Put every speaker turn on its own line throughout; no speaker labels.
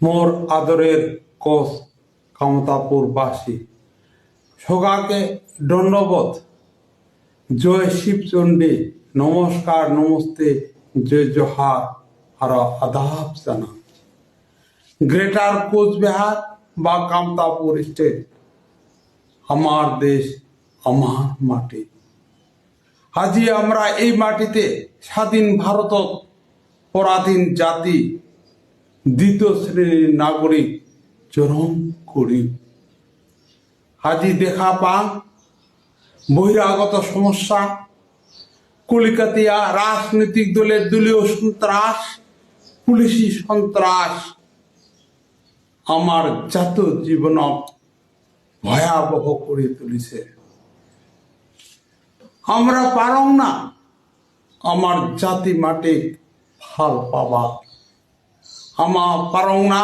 মোর আদরের কোষ কামতাপুরবাসী সোগাকে দণ্ডবোধ। জয় শিবচণ্ডী, নমস্কার, নমস্তে, জয় জোহার, আর আদাব জানা গ্রেটার কোচবিহার বা কামতাপুর স্টেট, আমার দেশ, আমার মাটি। আজি আমরা এই মাটিতে স্বাধীন ভারতত পরাধীন জাতি দ্বিতীয় শ্রেণির নাগরিক চরম করি। আজি দেখা পান বহিরাগত সমস্যা, কলিকাতিয়া রাজনৈতিক দলের দলীয় সন্ত্রাস, পুলিশি সন্ত্রাস। আমার জাতীয় জীবনক ভয়াবহ করে তুলিছে। আমরা পারং না আমার জাতি মাটি ভালো পাবা আমার পারং না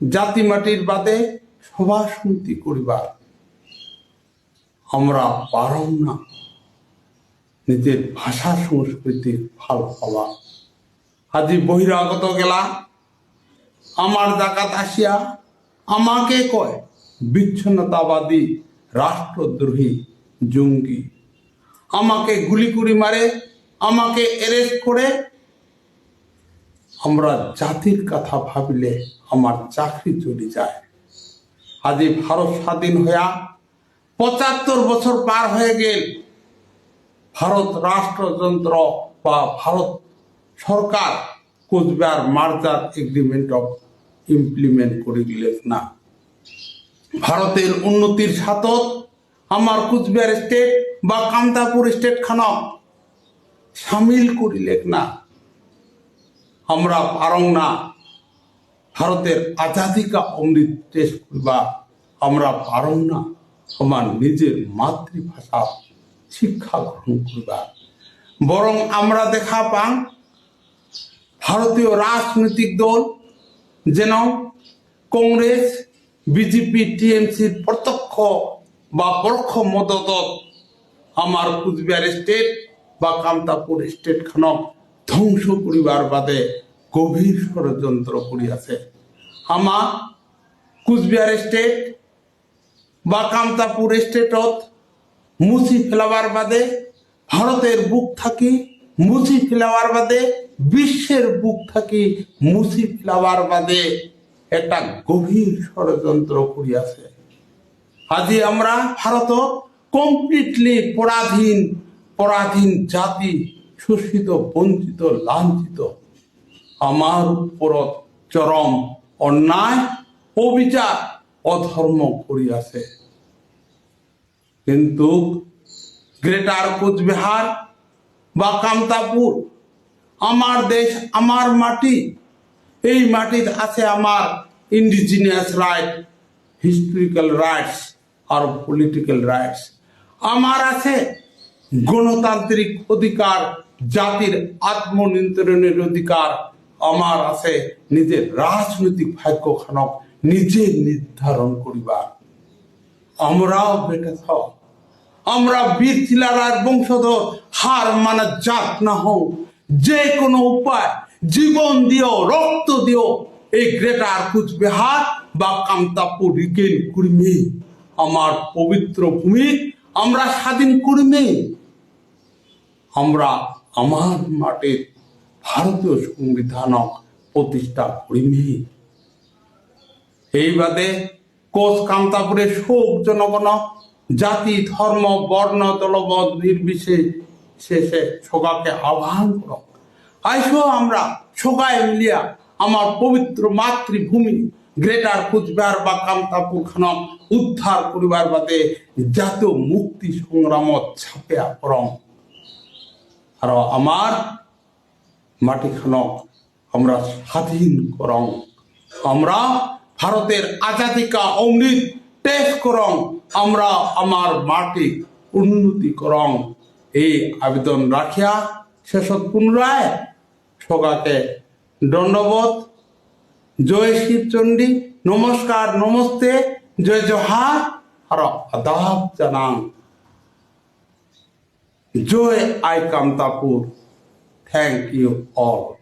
জাতি মাটির বাদে সভা সমিতি করিবার আমরা পারং না নিজের ভাষা সংস্কৃতির ফাল পাবা আজি বহিরাগত গেলা, আমার জাকাত আসিয়া আমাকে কয়, বিচ্ছিন্নতাবাদী রাষ্ট্রদ্রোহী জঙ্গি। আমাকে গুলি করে মারে, আমাকে এরেস্ট করে আমরা জাতির কথা ভাবিলে আমার চাকরি চলে যায়। আজি ভারত স্বাধীন হইয়া পঁচাত্তর বছর পার হয়ে গেল। ভারত রাষ্ট্রযন্ত্র বা ভারত সরকার Cooch Behar merger agreement of implement করে দিলেন না। ভারতের উন্নতির সাথত আমার কুচবিহার স্টেট বা কামতাপুর স্টেট খানক সামিল করিলেক না। আমরা পারং না। ভারতের আজাদিকা অমৃত টেস্ট করিবা আমরা পারং না। আমার নিজের মাতৃভাষা শিক্ষা গ্রহণ করিবা। বরং আমরা দেখা পান ভারতীয় রাজনৈতিক দল, যেন কংগ্রেস, বিজেপি টিএমসির প্রত্যক্ষ বা পরোক্ষ মদত আমার কুচবিহার স্টেট বা কামতাপুর স্টেট খানক ধ্বংস করিবার বাদে গভীর ষড়যন্ত্র করিয়াছে। আমার কুচবিহার স্টেট বা কামতাপুর স্টেটত মুছি ফেলাবার বাদে, ভারতের বুক থাকি মুছি ফেলাবার বাদে, বিশ্বের বুক থাকি মুছি ফেলাবার বাদে একটা গভীর ষড়যন্ত্র করিয়াছে। আজি আমরা ভারত কমপ্লিটলি পরাধীন পরাধীন জাতি শোষিত বঞ্চিত, লাঞ্ছিত। আমার উপরত চরম অন্যায় অবিচার অধর্ম করিয়াছে কিন্তু গ্রেটার কোচবিহার বা কামতাপুর আমার দেশ, আমার মাটি, এই মাটিত আছে আমার ইন্ডিজিনিয়াস রাইট হিস্টোরিক্যাল রাইটস আর পলিটিক্যাল রাইটস আমার আছে গণতান্ত্রিক অধিকার জাতির আত্মনিয়ন্ত্রণের অধিকার আমার আছে। নিজের রাজনৈতিক ভাগ্য খানক নিজে নির্ধারণ করিবার আমরাও বেটে থাও। আমরা বীর চিলারার বংশধর, হার মানা জাত না হও। যে কোনো উপায়, জীবন দিও, রক্ত দিও। এই গ্রেটার কুচবিহার বা কামতাপুর রিগেন করিমে, আমার পবিত্র ভূমি, আমরা স্বাধীন করিমে। আমরা আমার মাটির ভারতীয় সংবিধানক প্রতিষ্ঠা করিমে এই বাদে কোচ কামতাপুরের শোক জনগণ জাতি, ধর্ম, বর্ণ, দলবদ নির্বিশেষ শেষে সগাকে আহ্বান করো। আইসো আমরা সোগায় মিলিয়া আমার পবিত্র মাতৃভূমি গ্রেটার কুচবিহার বা কামতাপুর খানক উদ্ধার করিবার বাদে জাতীয় মুক্তি সংগ্রামত ছাপিয়া পরম আর আমার মাটিখানক আমরা স্বাধীন করং। আমরা ভারতের আজাদিকা অমৃত টেস্ট করং, আমরা আমার মাটি উন্নতি করং। এই আবেদন রাখিয়া শেষত পুনরায় সগাকে দণ্ডবোধ। জয় শিবচণ্ডী নমস্কার, নমস্তে, জয় জহার। আর আদাব জানাং জয় আই কামতাপুর থ্যাংক ইউ অল